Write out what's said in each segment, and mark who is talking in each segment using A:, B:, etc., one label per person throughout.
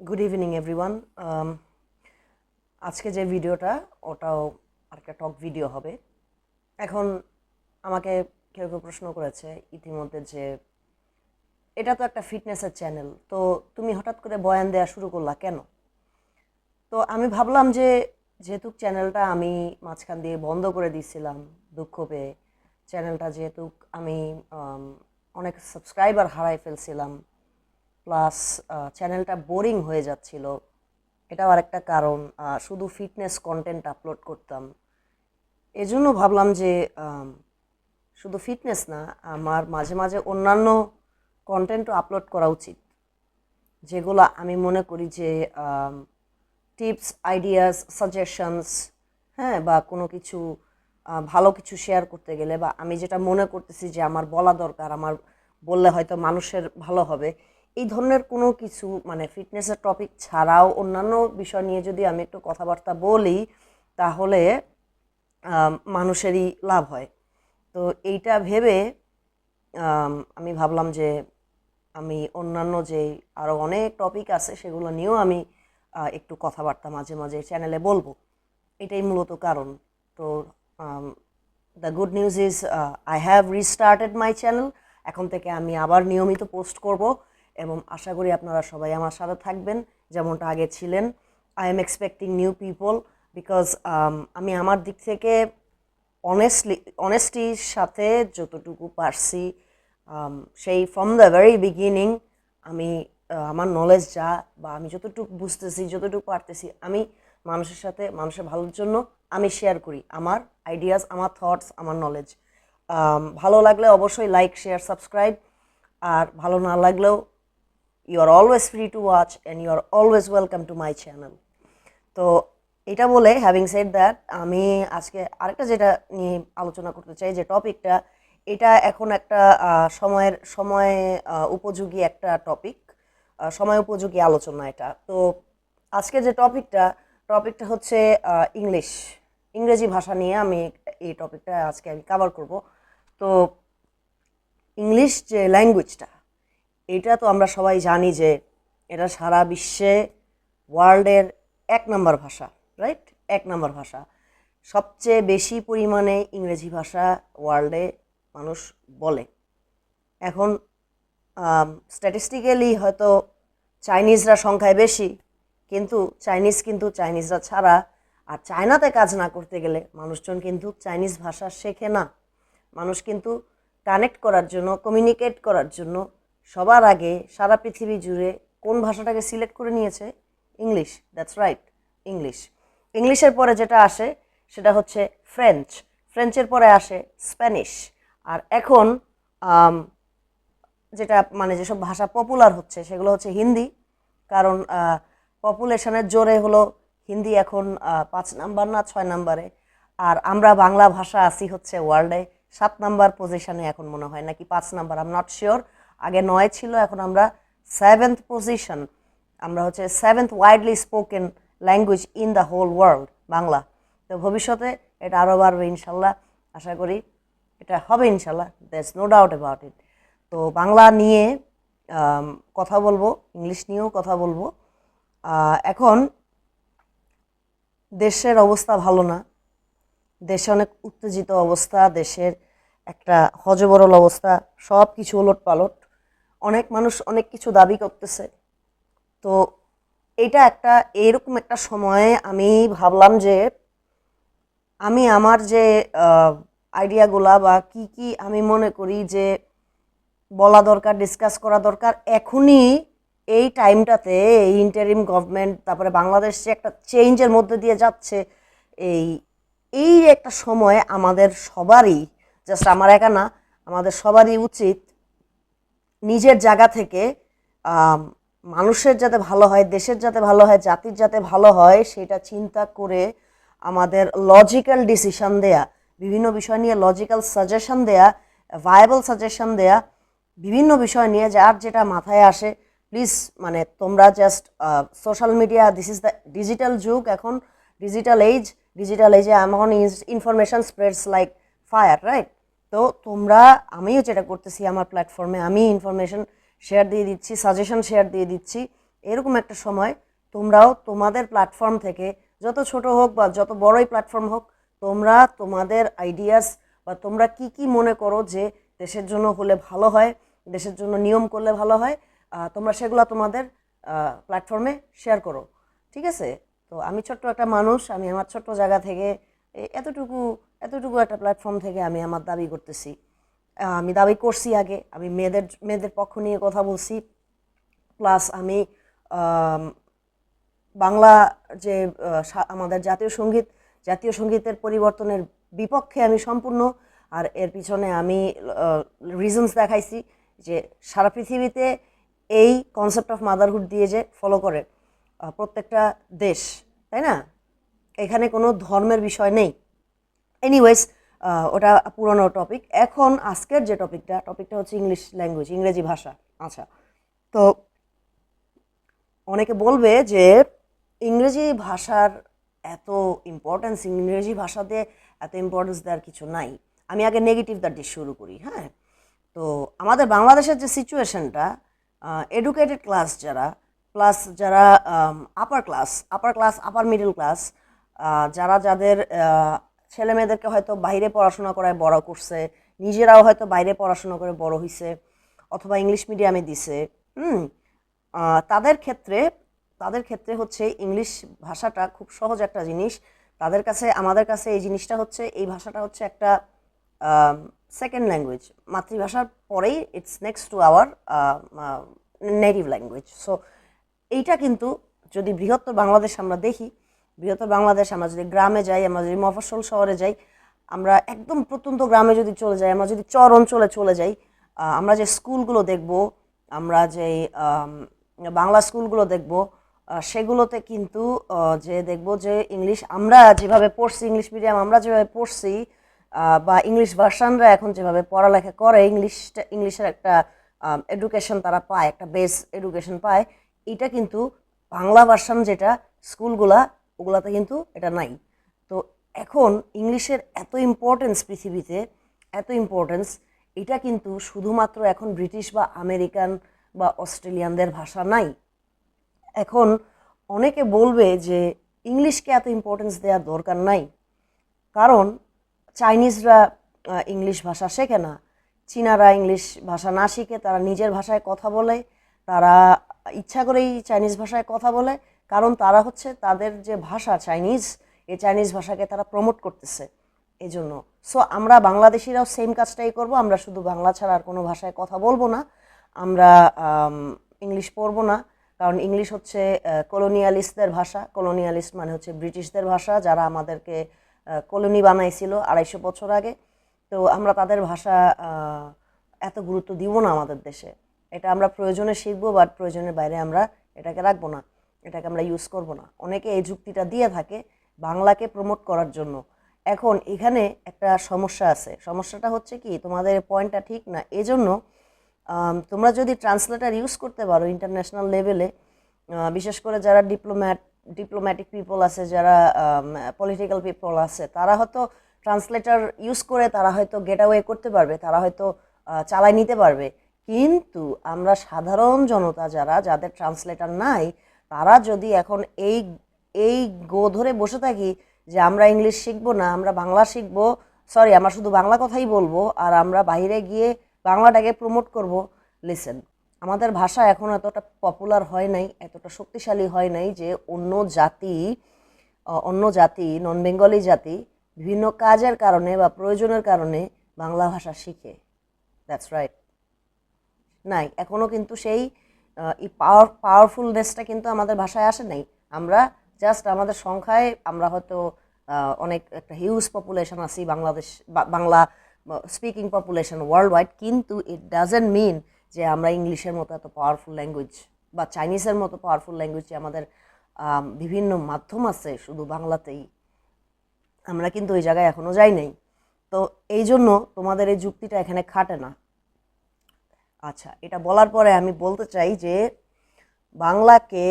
A: Good evening everyone আজকে যে ভিডিওটা ওটাও আরেকটা টক ভিডিও হবে। এখন আমাকে কেউ কেউ প্রশ্ন করেছে ইতিমধ্যে যে এটা তো একটা ফিটনেসের চ্যানেল তো তুমি হঠাৎ করে বয়ান দেওয়া শুরু করলা কেন? তো আমি ভাবলাম যে যেহেতু চ্যানেলটা আমি মাঝখান দিয়ে বন্ধ করে দিয়েছিলাম দুঃখ পেয়ে চ্যানেলটা যেহেতু আম, অনেক সাবস্ক্রাইবার হারাই ফেলছিলাম প্লাস চ্যানেলটা বোরিং হয়ে যাচ্ছিল। এটাও আরেকটা কারণ শুধু ফিটনেস কন্টেন্ট আপলোড করতাম। এজন্য ভাবলাম যে শুধু ফিটনেস না, আমার মাঝে মাঝে অন্যান্য কন্টেন্টও আপলোড করা উচিত। যেগুলো আমি মনে করি যে টিপস আইডিয়াস সাজেশনস হ্যাঁ বা কোনো কিছু ভালো কিছু শেয়ার করতে গেলে বা আমি যেটা মনে করতেছি যে, আমার বলা দরকার, আমার বললে হয়তো মানুষের ভালো হবে এই ধরনের কোনো কিছু মানে ফিটনেসের টপিক ছাড়াও অন্যান্য বিষয় নিয়ে যদি আমি একটু কথাবার্তা বলি, তাহলে মানুষেরই লাভ হয়। তো এইটা ভেবে আমি ভাবলাম যে আমি অন্যান্য যে আরও অনেক টপিক আছে, সেগুলো নিয়েও আমি একটু কথাবার্তা মাঝে মাঝে চ্যানেলে বলব। এটাই মূলত কারণ। তো the good news is I have restarted my channel এখন থেকে আমি আবার নিয়মিত পোস্ট করব। এবং আশা করি আপনারা সবাই আমার সাথে থাকবেন যেমনটা আগে ছিলেন। I am expecting new people because আমি আমার দিক থেকে অনেস্টলি অনেস্টির সাথে যতটুকু পারছি um, সেই ফ্রম দ্য ভেরি বিগিনিং আমি আমার নলেজ যা বা আমি যতটুকু বুঝতেছি যতটুকু পারতেছি আমি মানুষের সাথে মানুষের ভালোর জন্য আমি শেয়ার করি আমার আইডিয়াস আমার থটস আমার নলেজ ভালো লাগলে অবশ্যই লাইক শেয়ার সাবস্ক্রাইব আর ভালো না লাগলেও you are always free to watch and you are always welcome to my channel তো এটা বলে হ্যাভিং সেড দ্যাট আমি আজকে আরেকটা যেটা নিয়ে আলোচনা করতে চাই, যে টপিকটা, এটা এখন একটা সময়ের, সময় উপযোগী একটা টপিক সময় উপযোগী আলোচনা এটা। তো আজকে যে টপিকটা টপিকটা হচ্ছে ইংলিশ। ইংরেজি ভাষা নিয়ে আমি এই টপিকটা আজকে আমি কাভার করব। তো ইংলিশ যে ল্যাঙ্গুয়েজটা এটা তো আমরা সবাই জানি যে এটা সারা বিশ্বে ওয়ার্ল্ডের এক নম্বর ভাষা রাইট এক নম্বর ভাষা। সবচেয়ে বেশি পরিমাণে ইংরেজি ভাষা ওয়ার্ল্ডে মানুষ বলে। এখন স্ট্যাটিস্টিক্যালি হয়তো চাইনিজরা সংখ্যায় বেশি, কিন্তু চাইনিজ কিন্তু চাইনিজরা ছাড়া আর চায়নাতে কাজ না করতে গেলে মানুষজন কিন্তু চাইনিজ ভাষা শেখে না। মানুষ কিন্তু কানেক্ট করার জন্য কমিউনিকেট করার জন্য সবার আগে সারা পৃথিবী জুড়ে কোন ভাষাটাকে সিলেক্ট করে নিয়েছে? ইংলিশ। দ্যাটস রাইট ইংলিশ ইংলিশের পরে যেটা আসে, সেটা হচ্ছে ফ্রেঞ্চ ফ্রেঞ্চের পরে আসে স্প্যানিশ আর এখন যেটা মানে যেসব ভাষা পপুলার হচ্ছে, সেগুলো হচ্ছে হিন্দি। কারণ পপুলেশনের জোরে হলো হিন্দি এখন পাঁচ নাম্বার না ছয় নাম্বারে। আর আমরা বাংলা ভাষা আছি হচ্ছে ওয়ার্ল্ডে সাত নাম্বার পজিশনে এখন মনে হয়, নাকি পাঁচ নাম্বার আম নট শিওর আগে নয় ছিল, এখন আমরা সেভেন্থ পজিশন আমরা হচ্ছে seventh widely spoken language in the whole world Bangla. তো ভবিষ্যতে এটা আরও বাড়বে ইনশাল্লাহ, আশা করি এটা হবে ইনশাল্লাহ that's no doubt about it তো বাংলা নিয়ে কথা বলব, ইংলিশ নিয়েও কথা বলব। এখন দেশের অবস্থা ভালো না, দেশে অনেক উত্তেজিত অবস্থা, দেশের একটা হজবরল অবস্থা সব কিছু ওলট পালট। অনেক মানুষ অনেক কিছু দাবি করতেছে। তো এটা একটা, এরকম একটা সময়ে আমি ভাবলাম যে আমি আমার যে আইডিয়াগুলা বা কি কি আমি মনে করি যে বলা দরকার ডিসকাস করা দরকার, এখনই এই টাইমটাতে এই ইন্টারিম গভর্নমেন্ট তারপরে বাংলাদেশ যে একটা চেঞ্জের মধ্যে দিয়ে যাচ্ছে, এই এই একটা সময় আমাদের সবারই জাস্ট আমার একা না, আমাদের সবারই উচিত নিজের জায়গা থেকে মানুষের যাতে ভালো হয়, দেশের যাতে ভালো হয়, জাতির যাতে ভালো হয়, সেটা চিন্তা করে আমাদের লজিক্যাল ডিসিশন দেয়া, বিভিন্ন বিষয় নিয়ে লজিক্যাল সাজেশন দেয়া ভায়াবল সাজেশন দেয়া, বিভিন্ন বিষয় নিয়ে যার যেটা মাথায় আসে প্লিজ মানে তোমরা just social media this is the digital যুগ এখন ডিজিটাল এইজ ডিজিটাল এজে এমন information spreads like fire right তো তোমরা, আমিও যেটা করতেছি আমার প্ল্যাটফর্মে আমি ইনফরমেশন শেয়ার দিয়ে দিচ্ছি সাজেশন শেয়ার দিয়ে দিচ্ছি। এরকম একটা সময় তোমরাও তোমাদের প্ল্যাটফর্ম থেকে, যত ছোট হোক বা যত বড়ই প্ল্যাটফর্ম হোক, তোমরা তোমাদের আইডিয়াস বা তোমরা কি কি মনে করো যে দেশের জন্য হলে ভালো হয়, দেশের জন্য নিয়ম করলে ভালো হয় তোমরা সেগুলো তোমাদের প্ল্যাটফর্মে শেয়ার করো। ঠিক আছে? তো আমি ছোট্ট একটা মানুষ, আমি আমার ছোট্ট জায়গা থেকে এতটুকু এতটুকু একটা প্ল্যাটফর্ম থেকে আমি আমার দাবি করতেছি। আমি দাবি করছি আগে, আমি মেয়েদের মেয়েদের পক্ষ নিয়ে কথা বলছি। প্লাস আমি বাংলা যে আমাদের জাতীয় সংগীত, জাতীয় সঙ্গীতের পরিবর্তনের বিপক্ষে আমি সম্পূর্ণ। আর এর পিছনে আমি রিজনস দেখাইছি যে সারা পৃথিবীতে এই কনসেপ্ট অফ মাদারহুড দিয়ে যে ফলো করে প্রত্যেকটা দেশ, তাই না? এখানে কোনো ধর্মের বিষয় নেই। এনিওয়েজ ওটা পুরনো টপিক এখন আজকের যে টপিকটা টপিকটা হচ্ছে ইংলিশ ল্যাঙ্গুয়েজ ইংরেজি ভাষা। আচ্ছা তো অনেকে বলবে যে ইংরেজি ভাষার এত ইম্পর্টেন্স ইংরেজি ভাষাতে এত ইম্পর্টেন্স দেওয়ার কিছু নাই। আমি আগে নেগেটিভ দ্যাট দিয়ে শুরু করি হ্যাঁ? তো আমাদের বাংলাদেশের যে সিচুয়েশনটা এডুকেটেড ক্লাস যারা প্লাস যারা upper class upper class upper middle class যারা যাদের ছেলে মেয়েদেরকে হয়তো বাইরে পড়াশোনা করায় বড় করছে, নিজেরাও হয়তো বাইরে পড়াশোনা করে বড় হইছে, অথবা ইংলিশ মিডিয়ামে দিছে, হুম তাদের ক্ষেত্রে তাদের ক্ষেত্রে হচ্ছে ইংলিশ ভাষাটা খুব সহজ একটা জিনিস। তাদের কাছে, আমাদের কাছে এই জিনিসটা হচ্ছে, এই ভাষাটা হচ্ছে একটা সেকেন্ড ল্যাঙ্গুয়েজ মাতৃভাষার পরেই it's next to our native language so এইটা কিন্তু যদি বৃহত্তর বাংলাদেশ আমরা দেখি বৃহত্তর বাংলাদেশ, আমরা যদি গ্রামে যাই, আমরা যদি মফস্বল শহরে যাই, আমরা একদম প্রত্যন্ত গ্রামে যদি চলে যাই, আমরা যদি চর অঞ্চলে চলে যাই আমরা যে স্কুলগুলো দেখব, আমরা যে বাংলা স্কুলগুলো দেখব সেগুলোতে কিন্তু যে দেখব যে ইংলিশ, আমরা যেভাবে পড়ছি, ইংলিশ মিডিয়াম, আমরা যেভাবে পড়ছি বা ইংলিশ ভার্সানরা এখন যেভাবে পড়ালেখা করে, ইংলিশটা, ইংলিশের একটা এডুকেশন তারা পায়, একটা বেস এডুকেশন পায়, এটা কিন্তু বাংলা ভার্সান যেটা, স্কুলগুলা ওগুলাতে কিন্তু এটা নাই। তো এখন ইংলিশের এত ইম্পর্টেন্স পৃথিবীতে, এত ইম্পর্টেন্স এটা কিন্তু শুধুমাত্র এখন ব্রিটিশ বা আমেরিকান বা অস্ট্রেলিয়ানদের ভাষা নাই। এখন অনেকে বলবে যে ইংলিশকে এত ইম্পর্টেন্স দেওয়ার দরকার নাই। কারণ চাইনিজরা ইংলিশ ভাষা শেখে না। চীনারা ইংলিশ ভাষা না শিখে তারা নিজের ভাষায় কথা বলে, তারা ইচ্ছা করেই চাইনিজ ভাষায় কথা বলে কারণ তারা হচ্ছে তাদের যে ভাষা চাইনিজ, এই চাইনিজ ভাষাকে তারা প্রমোট করতেছে এই জন্য সো আমরা বাংলাদেশিরাও সেম কাজটাই করব, আমরা শুধু বাংলা ছাড়া আর কোনো ভাষায় কথা বলব না, আমরা ইংলিশ পড়ব না, কারণ ইংলিশ হচ্ছে কলোনিয়ালিস্টদের ভাষা। কলোনিয়ালিস্ট মানে হচ্ছে ব্রিটিশদের ভাষা, যারা আমাদেরকে কলোনি বানাইছিল আড়াইশো বছর আগে। তো আমরা তাদের ভাষা এত গুরুত্ব দিব না আমাদের দেশে। এটা আমরা প্রয়োজনে শিখব বাট প্রয়োজনের বাইরে আমরা এটাকে রাখব না। এটাকে আমরা ইউজ করব না। অনেকে এই যুক্তিটা দিয়ে থাকে বাংলাকে প্রমোট করার জন্য। এখন এখানে একটা সমস্যা আছে। সমস্যাটা হচ্ছে কি, তোমাদের পয়েন্টটা ঠিক না। এজন্য তোমরা যদি ট্রান্সলেটার ইউজ করতে পারো ইন্টারন্যাশনাল লেভেলে বিশেষ করে যারা ডিপ্লোম্যাট ডিপ্লোম্যাটিক পিপল আছে, যারা পলিটিক্যাল পিপল আছে, তারা হয়তো ট্রান্সলেটার ইউজ করে তারা হয়তো গেট অ্যাওয়ে করতে পারবে, তারা হয়তো চালায় নিতে পারবে। কিন্তু আমরা সাধারণ জনতা যারা, যাদের ট্রান্সলেটার নাই তারা যদি এখন এই এই গো ধরে বসে থাকি যে আমরা ইংলিশ শিখব না, আমরা বাংলা শিখব সরি আমরা শুধু বাংলা কথাই বলব আর আমরা বাইরে গিয়ে বাংলাটাকে প্রমোট করব লিসেন আমাদের ভাষা এখন এতটা পপুলার হয় নাই, এতটা শক্তিশালী হয় নাই যে অন্য জাতি অন্য জাতি নন বেঙ্গলি জাতি বিভিন্ন কাজের কারণে বা প্রয়োজনের কারণে বাংলা ভাষা শিখে। দ্যাটস রাইট নাই এখনও কিন্তু সেই এই পাওয়ার পাওয়ারফুলনেসটা কিন্তু আমাদের ভাষায় আসে নাই। আমরা জাস্ট আমাদের সংখ্যায় আমরা হয়তো অনেক একটা হিউজ পপুলেশন আছি Bangladesh Bangla speaking population worldwide কিন্তু ইট ডাজেন্ট মিন যে আমরা ইংলিশের মতো এত পাওয়ারফুল ল্যাঙ্গুয়েজ বা চাইনিজের মতো পাওয়ারফুল ল্যাঙ্গুয়েজ আমাদের বিভিন্ন মাধ্যম আছে, শুধু বাংলাতেই। আমরা কিন্তু ওই জায়গায় এখনও যাই নাই। তো এই জন্য তোমাদের এই যুক্তিটা এখানে খাটে না। আচ্ছা এটা বলার পরে আমি বলতে চাই যে বাংলাকে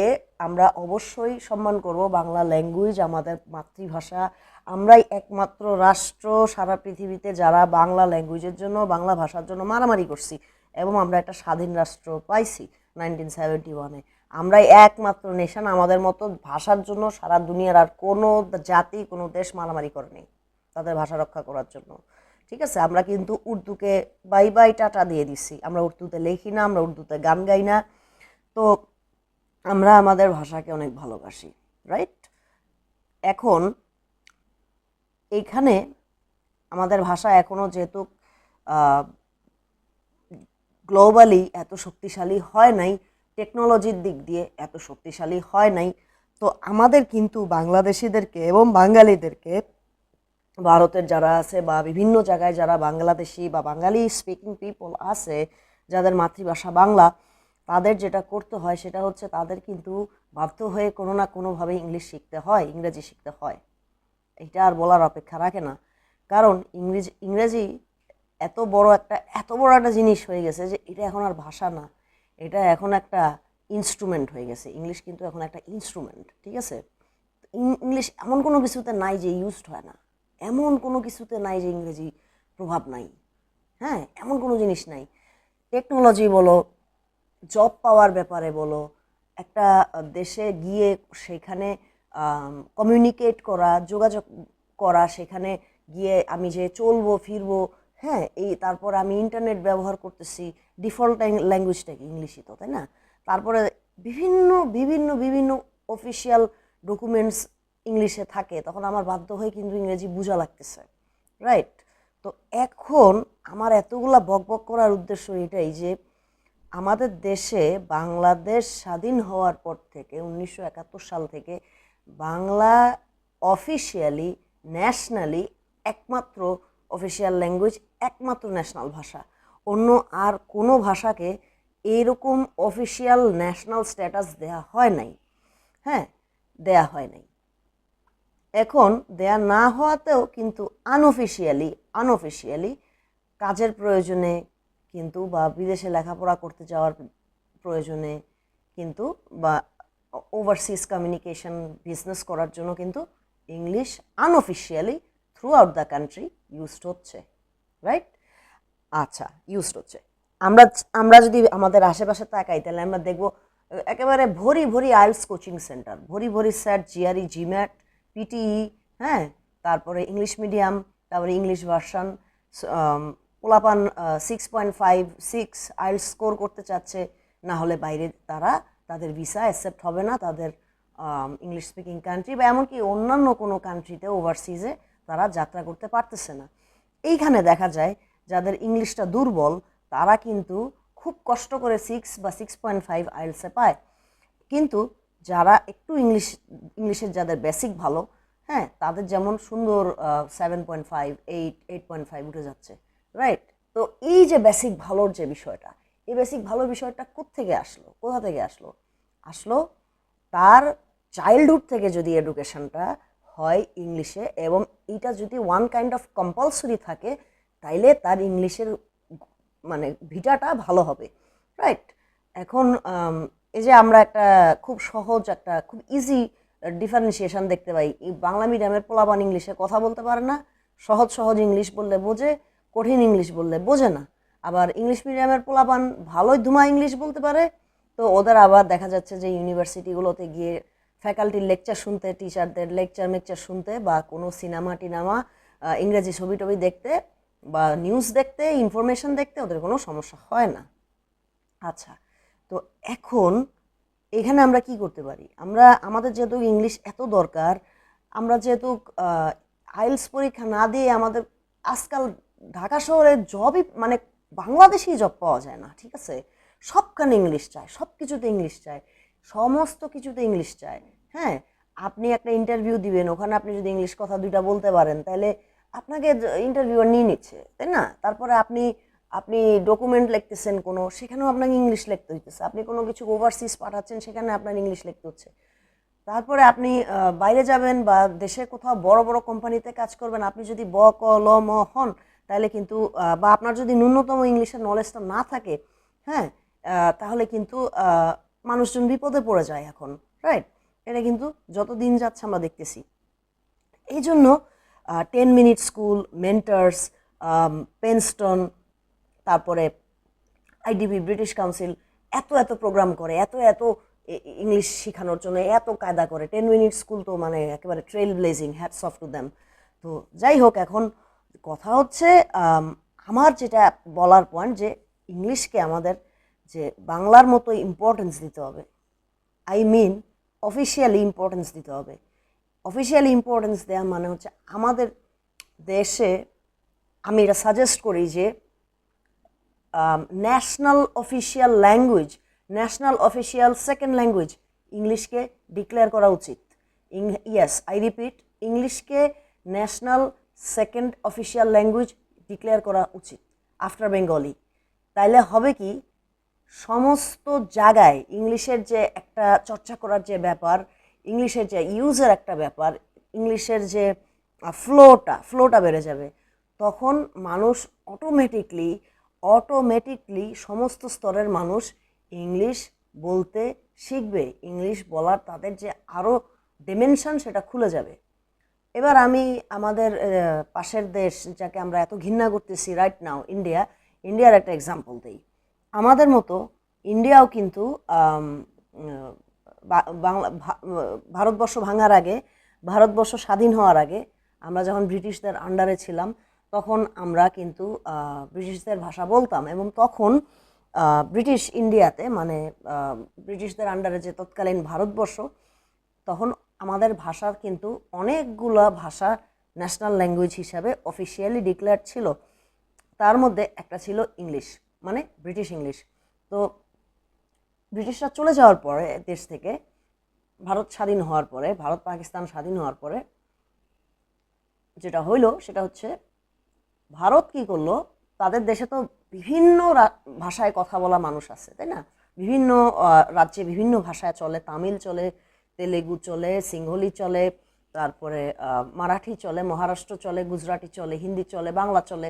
A: আমরা অবশ্যই সম্মান করব, বাংলা ল্যাঙ্গুয়েজ আমাদের মাতৃভাষা, আমরাই একমাত্র রাষ্ট্র সারা পৃথিবীতে যারা বাংলা ল্যাঙ্গুয়েজের জন্য, বাংলা ভাষার জন্য মারামারি করছি এবং আমরা একটা স্বাধীন রাষ্ট্র পাইছি নাইনটিন সেভেন্টি ওয়ানে আমরাই একমাত্র নেশান আমাদের মতো ভাষার জন্য সারা দুনিয়ার আর কোনো জাতি, কোনো দেশ মারামারি করেনি তাদের ভাষা রক্ষা করার জন্য। ঠিক আছে? আমরা কিন্তু উর্দুকে বাই বাই টাটা দিয়ে দিছি। আমরা উর্দুতে লিখি না, আমরা উর্দুতে গান গাই না। তো আমরা আমাদের ভাষাকে অনেক ভালোবাসি রাইট এখন এইখানে আমাদের ভাষা এখনও যেহেতু গ্লোবালি এত শক্তিশালী হয় নাই টেকনোলজির দিক দিয়ে এত শক্তিশালী হয় নাই, তো আমাদের কিন্তু বাংলাদেশিদেরকে এবং বাঙালিদেরকে ভারতের যারা আছে বা বিভিন্ন জায়গায় যারা বাংলাদেশি বা বাঙালি স্পিকিং পিপল আছে, যাদের মাতৃভাষা বাংলা, তাদের যেটা করতে হয় সেটা হচ্ছে তাদের কিন্তু বাধ্য হয়ে কোনো না কোনোভাবে ইংলিশ শিখতে হয়, ইংরেজি শিখতে হয়। এটা আর বলার অপেক্ষা রাখে না। কারণ ইংরেজি ইংরেজি এত বড় একটা, এত বড় একটা জিনিস হয়ে গেছে যে এটা এখন আর ভাষা না। এটা এখন একটা ইনস্ট্রুমেন্ট হয়ে গেছে। ইংলিশ কিন্তু এখন একটা ইনস্ট্রুমেন্ট ঠিক আছে? ইংলিশ এমন কোনো কিছুতে নাই যে ইউজড হয় না। এমন কোনো কিছুতে নাই যে ইংরেজি প্রভাব নাই। হ্যাঁ এমন কোনো জিনিস নাই। টেকনোলজি বলো, জব পাওয়ার ব্যাপারে বলো, একটা দেশে গিয়ে সেখানে কমিউনিকেট করা, যোগাযোগ করা, সেখানে গিয়ে আমি যে চলবো, ফিরবো হ্যাঁ এই তারপর আমি ইন্টারনেট ব্যবহার করতেছি ডিফল্ট ল্যাঙ্গুয়েজটা ইংলিশই তো, তাই না? তারপরে বিভিন্ন বিভিন্ন বিভিন্ন অফিসিয়াল ডকুমেন্টস ইংলিশে থাকে, তখন আমার বাধ্য হয়ে কিন্তু ইংরেজি বোঝা লাগতেছে রাইট তো এখন আমার এতগুলা বকবক করার উদ্দেশ্য এটাই যে, আমাদের দেশে বাংলাদেশ স্বাধীন হওয়ার পর থেকে, উনিশশো একাত্তর সাল থেকে বাংলা অফিসিয়ালি ন্যাশনালি একমাত্র অফিসিয়াল ল্যাঙ্গুয়েজ একমাত্র ন্যাশনাল ভাষা। অন্য আর কোনো ভাষাকে এইরকম অফিসিয়াল ন্যাশনাল স্ট্যাটাস দেয়া হয় নাই হ্যাঁ? দেয়া হয় নাই। এখন দেয়া না হওয়াতেও কিন্তু আনঅফিসিয়ালি আনঅফিসিয়ালি কাজের প্রয়োজনে কিন্তু বা বিদেশে লেখাপড়া করতে যাওয়ার প্রয়োজনে কিন্তু বা ওভারসিজ কমিউনিকেশন বিজনেস করার জন্য কিন্তু English unofficially throughout the country used হচ্ছে রাইট আচ্ছা ইউজড হচ্ছে। আমরা আমরা যদি আমাদের আশেপাশে তাকাই, তাহলে আমরা দেখব, একেবারে ভরি ভরি আইলস কোচিং সেন্টার ভরি ভরি স্যার জিআরই জিম্যাট পিটিই হ্যাঁ? তারপরে ইংলিশ মিডিয়াম তারপরে ইংলিশ ভার্সন পোলাপান six point five six IELTS score করতে চাচ্ছে, না হলে বাইরে তারা তাদের ভিসা অ্যাকসেপ্ট হবে না, তাদের ইংলিশ স্পিকিং কান্ট্রি বা এমনকি অন্যান্য কোনো কান্ট্রিতে ওভারসিজে তারা যাত্রা করতে পারতেছে না। এইখানে দেখা যায়, যাদের ইংলিশটা দুর্বল, তারা কিন্তু খুব কষ্ট করে সিক্স বা সিক্স পয়েন্ট ফাইভ আইলসে পায়। কিন্তু যারা একটু ইংলিশ, ইংলিশের যাদের বেসিক ভালো হ্যাঁ তাদের যেমন সুন্দর seven point five eight eight point five উঠে যাচ্ছে রাইট তো এই যে বেসিক ভালোর যে বিষয়টা, এই বেসিক ভালো বিষয়টা কোত্থেকে আসলো, কোথা থেকে আসলো? আসলো তার চাইল্ডহুড থেকে যদি এডুকেশনটা হয় ইংলিশে এবং এইটা যদি ওয়ান কাইন্ড অফ কম্পালসরি থাকে, তাইলে তার ইংলিশের মানে ভিটাটা ভালো হবে রাইট এখন এই যে আমরা একটা খুব সহজ একটা, খুব ইজি ডিফারেন্সিয়েশন দেখতে পাই। এই বাংলা মিডিয়ামের পোলাবান ইংলিশে কথা বলতে পারে না, সহজ সহজ ইংলিশ বললে বোঝে, কঠিন ইংলিশ বললে বোঝে না। আবার ইংলিশ মিডিয়ামের পোলাপান ভালোই ধুমা ইংলিশ বলতে পারে, তো ওদের আবার দেখা যাচ্ছে যে ইউনিভার্সিটিগুলোতে গিয়ে ফ্যাকাল্টির লেকচার শুনতে টিচারদের লেকচার মেকচার শুনতে বা কোনো সিনেমা টিনামা ইংরেজি ছবি টবি দেখতে বা নিউজ দেখতে ইনফরমেশন দেখতে ওদের কোনো সমস্যা হয় না। আচ্ছা তো এখন এখানে আমরা কি করতে পারি? আমরা, আমাদের যেহেতু ইংলিশ এত দরকার, আমরা যেহেতু আইলস পরীক্ষা না দিয়ে আমাদের আজকাল ঢাকা শহরে জবই মানে বাংলাদেশি জব পাওয়া যায় না, ঠিক আছে? সবখানে ইংলিশ চায় সব কিছুতে ইংলিশ চায় সমস্ত কিছুতে ইংলিশ চায় হ্যাঁ? আপনি একটা ইন্টারভিউ দিবেন, ওখানে আপনি যদি ইংলিশ কথা দুইটা বলতে পারেন, তাহলে আপনাকে ইন্টারভিউ নিয়ে নিচ্ছে, তাই না? তারপরে আপনি আপনি ডকুমেন্ট লিখতেছেন কোনো, সেখানেও আপনাকে ইংলিশ লিখতে হইতেছে। আপনি কোনো কিছু ওভারসিজ পাঠাচ্ছেন, সেখানে আপনার ইংলিশ লিখতে হচ্ছে। তারপরে আপনি বাইরে যাবেন বা দেশে কোথাও বড় বড় কোম্পানিতে কাজ করবেন, আপনি যদি ব, ক, ল, ম হন, তাহলে কিন্তু বা আপনার যদি ন্যূনতম ইংলিশের নলেজটা না থাকে হ্যাঁ তাহলে কিন্তু মানুষজন বিপদে পড়ে যায় এখন রাইট এটা কিন্তু যত দিন যাচ্ছে আমরা দেখতেছি। এই জন্য টেন মিনিট স্কুল মেন্টার্স পেনস্টন তারপরে আইডিবি, ব্রিটিশ কাউন্সিল এত এত প্রোগ্রাম করে, এত এত ইংলিশ শেখানোর জন্য এত কায়দা করে। টেন মিনিট স্কুল তো মানে একেবারে trail blazing hats off to them তো যাই হোক, এখন কথা হচ্ছে আমার যেটা বলার পয়েন্ট যে ইংলিশকে আমাদের যে বাংলার মতো ইম্পর্টেন্স দিতে হবে। আই মিন অফিসিয়ালি ইম্পর্টেন্স দিতে হবে। অফিসিয়ালি ইম্পর্টেন্স দেওয়া মানে হচ্ছে আমাদের দেশে আমি এটা সাজেস্ট করি যে national official language national official second language ইংলিশকে declare করা উচিত। Yes I repeat ইংলিশকে national second official language declare করা উচিত আফটার বেঙ্গলি তাইলে হবে কি, সমস্ত জায়গায় ইংলিশের যে একটা চর্চা করার যে ব্যাপার ইংলিশের যে ইউজের একটা ব্যাপার ইংলিশের যে ফ্লোটা ফ্লোটা বেড়ে যাবে। তখন মানুষ অটোমেটিকলি অটোমেটিকলি সমস্ত স্তরের মানুষ ইংলিশ বলতে শিখবে। ইংলিশ বলার তাদের যে আরও ডিমেনশন সেটা খুলে যাবে। এবার আমি আমাদের পাশের দেশ যাকে আমরা এত ঘৃণা করতেছি রাইট নাও ইন্ডিয়া ইন্ডিয়ার একটা এক্সাম্পল দিই। আমাদের মতো ইন্ডিয়াও কিন্তু বাংলা ভারতবর্ষ ভাঙার আগে, ভারতবর্ষ স্বাধীন হওয়ার আগে আমরা যখন ব্রিটিশদের আন্ডারে ছিলাম তখন আমরা কিন্তু ব্রিটিশদের ভাষা বলতাম এবং তখন ব্রিটিশ ইন্ডিয়াতে মানে ব্রিটিশদের আন্ডারে যে তৎকালীন ভারতবর্ষ, তখন আমাদের ভাষার কিন্তু অনেকগুলা ভাষা ন্যাশনাল ল্যাঙ্গুয়েজ হিসাবে অফিসিয়ালি ডিক্লেয়ার ছিল। তার মধ্যে একটা ছিল ইংলিশ মানে ব্রিটিশ ইংলিশ তো ব্রিটিশরা চলে যাওয়ার পরে দেশ থেকে, ভারত স্বাধীন হওয়ার পরে ভারত পাকিস্তান স্বাধীন হওয়ার পরে, যেটা হইল সেটা হচ্ছে ভারত কি করল? তাদের দেশে তো বিভিন্ন ভাষায় কথা বলা মানুষ আছে, তাই না? বিভিন্ন রাজ্যে বিভিন্ন ভাষায় চলে, তামিল চলে, তেলেগু চলে সিংহলি চলে, তারপরে মারাঠি চলে, মহারাষ্ট্র চলে, গুজরাটি চলে, হিন্দি চলে, বাংলা চলে।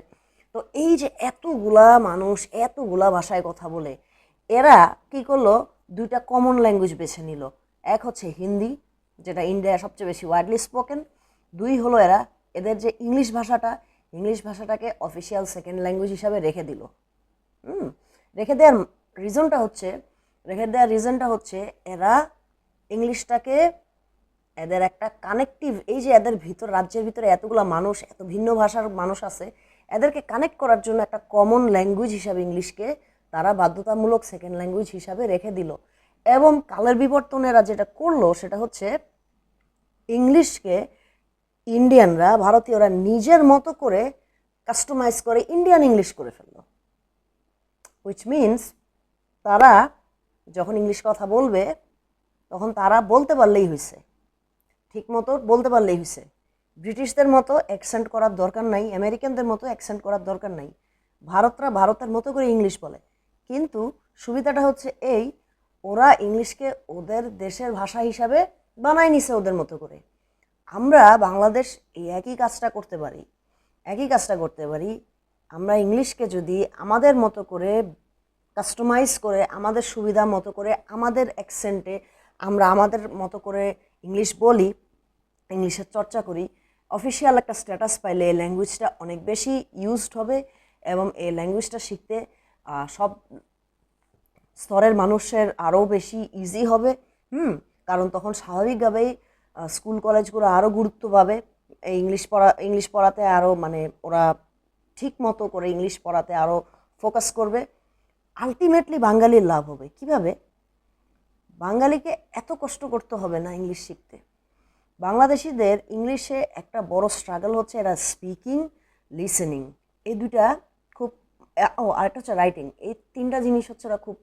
A: তো এই যে এতগুলা মানুষ, এতগুলা ভাষায় কথা বলে, এরা কি করল? দুইটা কমন ল্যাঙ্গুয়েজ বেছে নিল। এক হচ্ছে হিন্দি, যেটা ইন্ডিয়ায় সবচেয়ে বেশি ওয়াইডলি স্পোকেন দুই হলো এরা, এদের যে ইংলিশ ভাষাটা ইংলিশ ভাষাটাকে অফিসিয়াল সেকেন্ড ল্যাঙ্গুয়েজ হিসাবে রেখে দিল। হুম, রেখে দেওয়ার রিজনটা হচ্ছে, রেখে দেওয়ার রিজনটা হচ্ছে এরা ইংলিশটাকে এদের একটা কানেকটিভ এই যে এদের ভিতর, রাজ্যের ভিতরে এতগুলা মানুষ, এত ভিন্ন ভাষার মানুষ আছে, এদেরকে কানেক্ট করার জন্য একটা কমন ল্যাঙ্গুয়েজ হিসাবে ইংলিশকে তারা বাধ্যতামূলক সেকেন্ড ল্যাঙ্গুয়েজ হিসাবে রেখে দিল। এবং কালের বিবর্তনেরা যেটা করল সেটা হচ্ছে ইংলিশকে ইন্ডিয়ানরা ভারতীয়রা নিজের মতো করে কাস্টমাইজ করে ইন্ডিয়ান ইংলিশ করে ফেলল। উইচ মিনস তারা যখন ইংলিশ কথা বলবে, তখন তারা বলতে পারলেই হয়েছে ঠিক মতো বলতে পারলেই হয়েছে ব্রিটিশদের মতো অ্যাকসেন্ট করার দরকার নাই, আমেরিকানদের মতো অ্যাকসেন্ট করার দরকার নাই। ভারতরা ভারতের মতো করে ইংলিশ বলে। কিন্তু সুবিধাটা হচ্ছে এই, ওরা ইংলিশকে ওদের দেশের ভাষা হিসাবে বানায় নিছে ওদের মতো করে। আমরা বাংলাদেশ এই একই কাজটা করতে পারি, একই কাজটা করতে পারি। আমরা ইংলিশকে যদি আমাদের মতো করে কাস্টমাইজ করে, আমাদের সুবিধা মতো করে, আমাদের অ্যাকসেন্টে আমরা আমাদের মতো করে ইংলিশ বলি ইংলিশের চর্চা করি অফিসিয়াল একটা স্ট্যাটাস পাইলে এই ল্যাঙ্গুয়েজটা অনেক বেশি ইউজড হবে এবং এই ল্যাঙ্গুয়েজটা শিখতে সব স্তরের মানুষের আরও বেশি ইজি হবে। হুম, কারণ তখন স্বাভাবিকভাবেই স্কুল কলেজগুলো আরও গুরুত্ব পাবে। ইংলিশ পড়া ইংলিশ পড়াতে আরও মানে ওরা ঠিক মতো করে ইংলিশ পড়াতে আরও ফোকাস করবে। আলটিমেটলি বাঙালির লাভ হবে। কীভাবে? বাঙালিকে এত কষ্ট করতে হবে না ইংলিশ শিখতে। বাংলাদেশিদের ইংলিশে একটা বড় স্ট্রাগল হচ্ছে এরা স্পিকিং লিসেনিং এই দুইটা খুব ও, আরেকটা হচ্ছে রাইটিং এই তিনটা জিনিস হচ্ছে ওরা খুব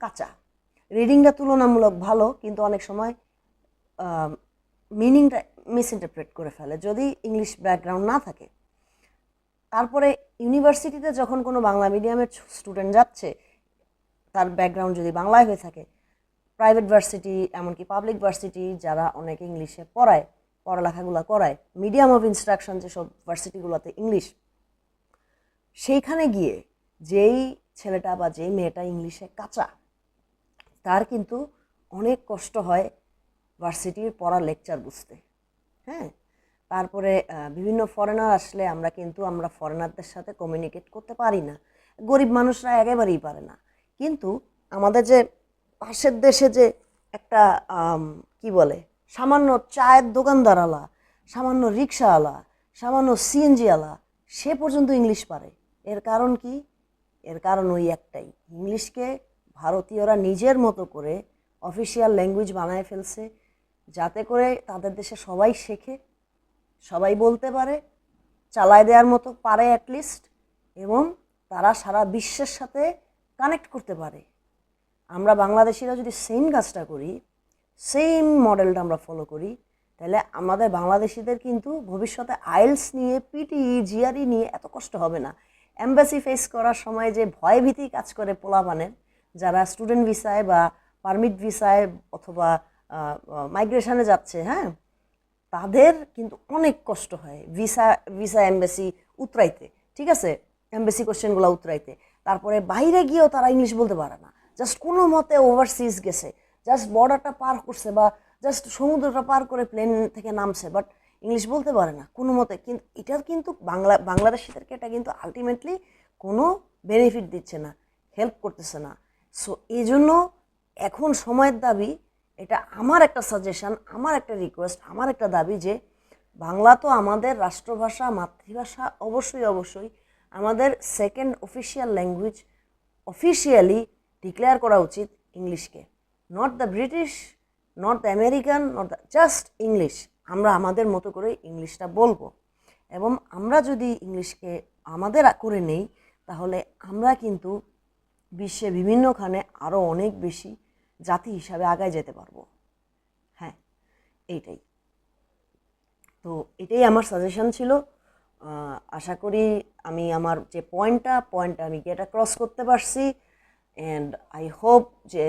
A: কাঁচা। রিডিংটা তুলনামূলক ভালো, কিন্তু অনেক সময় মিনিংটা মিসইন্টারপ্রেট করে ফেলে। যদি ইংলিশ ব্যাকগ্রাউন্ড না থাকে। তারপরে ইউনিভার্সিটিতে যখন কোনো বাংলা মিডিয়ামের স্টুডেন্ট যাচ্ছে, তার ব্যাকগ্রাউন্ড যদি বাংলায় হয়ে থাকে প্রাইভেট ভার্সিটি এমনকি পাবলিক ভার্সিটি যারা অনেক ইংলিশে পড়ায়, পড়ালেখাগুলো করায় মিডিয়াম অফ ইনস্ট্রাকশন যেসব ভার্সিটিগুলোতে ইংলিশ সেইখানে গিয়ে যেই ছেলেটা বা যেই মেয়েটা ইংলিশে কাঁচা, তার কিন্তু অনেক কষ্ট হয় ভার্সিটির পড়া লেকচার বুঝতে। হ্যাঁ? তারপরে বিভিন্ন ফরেনার আসলে আমরা কিন্তু আমরা ফরেনারদের সাথে কমিউনিকেট করতে পারি না। গরিব মানুষরা একেবারেই পারে না। কিন্তু আমাদের যে পাশের দেশে যে একটা কি বলে, সামান্য চায়ের দোকানদারওয়ালা সামান্য রিক্সাওয়ালা, সামান্য সিএনজিওয়ালা সে পর্যন্ত ইংলিশ পারে। এর কারণ কি? এর কারণ ওই একটাই। ইংলিশকে ভারতীয়রা নিজের মতো করে অফিসিয়াল ল্যাঙ্গুয়েজ বানায় ফেলছে। যাতে করে তাদের দেশে সবাই শেখে, সবাই বলতে পারে, চালায় দেওয়ার মতো পারে অ্যাটলিস্ট এবং তারা সারা বিশ্বের সাথে কানেক্ট করতে পারে। আমরা বাংলাদেশিরা যদি সেম কাজটা করি সেম মডেলটা আমরা ফলো করি, তাহলে আমাদের বাংলাদেশিদের কিন্তু ভবিষ্যতে আইলস নিয়ে পিটিই জিআরই নিয়ে এত কষ্ট হবে না। এম্বাসি ফেস করার সময় যে ভয়ভীতি কাজ করে পোলাপানের, যারা স্টুডেন্ট ভিসায় বা পারমিট ভিসায় অথবা মাইগ্রেশনে যাচ্ছে হ্যাঁ? তাদের কিন্তু অনেক কষ্ট হয় ভিসা ভিসা এম্বাসি উতরাইতে, ঠিক আছে? এম্বাসি কোশ্চেনগুলো উতরাইতে। তারপরে বাইরে গিয়েও তারা ইংলিশ বলতে পারে না। জাস্ট কোনো মতে ওভারসিজ গেছে। জাস্ট বর্ডারটা পার করছে বা জাস্ট সমুদ্রটা পার করে প্লেন থেকে নামছে বাট ইংলিশ বলতে পারে না, কোনো মতে। কিন্তু এটার কিন্তু বাংলা বাংলাদেশিদেরকে এটা কিন্তু আলটিমেটলি কোনো বেনিফিট দিচ্ছে না হেল্প করতেছে না। সো এই জন্য এখন সময়ের দাবি এটা আমার একটা সাজেশন আমার একটা রিকোয়েস্ট আমার একটা দাবি যে বাংলা তো আমাদের রাষ্ট্রভাষা, মাতৃভাষা অবশ্যই অবশ্যই আমাদের second official language officially declare করা উচিত ইংলিশকে not the British not the American not the just English আমরা আমাদের মতো করে ইংলিশটা বলব। এবং আমরা যদি ইংলিশকে আমাদের করে নেই, তাহলে আমরা কিন্তু বিশ্বে বিভিন্নখানে আরও অনেক বেশি জাতি হিসাবে আগায় যেতে পারব। হ্যাঁ এইটাই। তো এটাই আমার সাজেশন ছিল। আশা করি আমি আমার যে পয়েন্টটা পয়েন্টটা আমি এটা ক্রস করতে পারছি। অ্যান্ড আই হোপ যে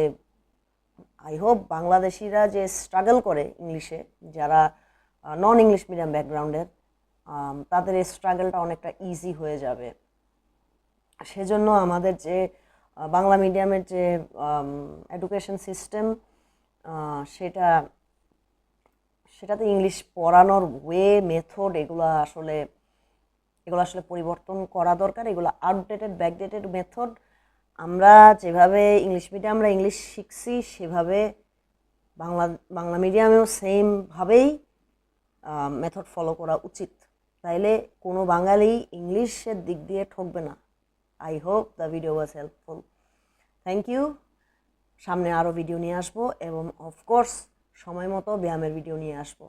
A: আই হোপ বাংলাদেশিরা যে স্ট্রাগল করে ইংলিশে, যারা নন ইংলিশ মিডিয়াম ব্যাকগ্রাউন্ডের তাদের এই স্ট্রাগলটা অনেকটা ইজি হয়ে যাবে। সেজন্য আমাদের যে বাংলা মিডিয়ামের যে এডুকেশন সিস্টেম সেটা, সেটাতে ইংলিশ পড়ানোর ওয়ে মেথড এগুলো আসলে এগুলো আসলে পরিবর্তন করা দরকার। এগুলো আউটডেটেড ব্যাকডেটেড মেথড আমরা যেভাবে ইংলিশ মিডিয়ামরা ইংলিশ শিখছি, সেভাবে বাংলা বাংলা মিডিয়ামেও সেমভাবেই মেথড ফলো করা উচিত। তাইলে কোনো বাঙালি ইংলিশের দিক দিয়ে ঠকবে না। I hope the video was helpful thank you সামনে আরও ভিডিও নিয়ে আসব এবং অফকোর্স সময় মতো ব্যায়ামের ভিডিও নিয়ে আসব।